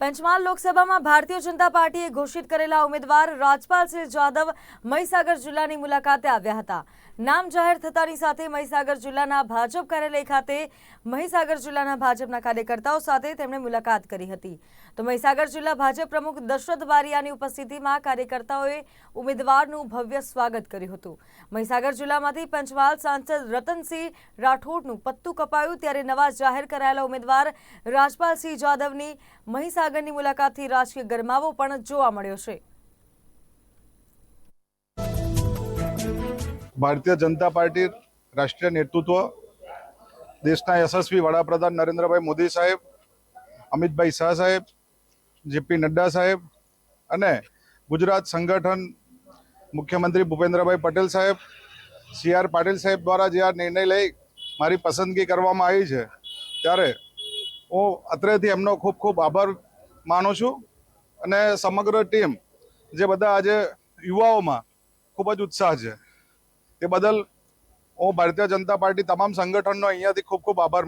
પંચમહાલ લોકસભામાં ભારતીય જનતા પાર્ટીએ ઘોષિત કરેલા ઉમેદવાર રાજપાલસિંહ જાદવ મહીસાગર જિલ્લાની મુલાકાતે આવ્યા હતા. નામ જાહેર થતાની સાથે મહીસાગર જિલ્લાના ભાજપ કાર્યાલય ખાતે મહીસાગર જિલ્લાના ભાજપના કાર્યકર્તાઓ સાથે તેમણે મુલાકાત કરી હતી. તો મહીસાગર જિલ્લા ભાજપ પ્રમુખ દશરથ બારિયાની ઉપસ્થિતિમાં કાર્યકર્તાઓએ ઉમેદવારનું ભવ્ય સ્વાગત કર્યું હતું. મહીસાગર જિલ્લામાંથી પંચમહાલ સાંસદ રતનસિંહ રાઠોડનું પત્તું કપાયું, ત્યારે નવા જાહેર કરાયેલા ઉમેદવાર રાજપાલસિંહ જાદવની મહીસાગરની મુલાકાતથી રાજકીય ગરમાવો પણ જોવા મળ્યો છે. ભારતીય જનતા પાર્ટી રાષ્ટ્રીય નેતૃત્વ દેશના યશસ્વી વડાપ્રધાન નરેન્દ્રભાઈ મોદી સાહેબ, અમિતભાઈ શાહ સાહેબ, જેપી નડ્ડા સાહેબ અને ગુજરાત સંગઠન મુખ્યમંત્રી ભૂપેન્દ્રભાઈ પટેલ સાહેબ, સી આર પાટીલ સાહેબ દ્વારા જે આ નિર્ણય લઈ મારી પસંદગી કરવામાં આવી છે, ત્યારે હું અત્રેથી એમનો ખૂબ ખૂબ આભાર માનું છું અને સમગ્ર ટીમ જે બધા આજે યુવાઓમાં ખૂબ જ ઉત્સાહ છે. તે બદલ હું ભારતીય જનતા પાર્ટી તમામ સંગઠનનો અહીંયાથી ખૂબ ખૂબ આભાર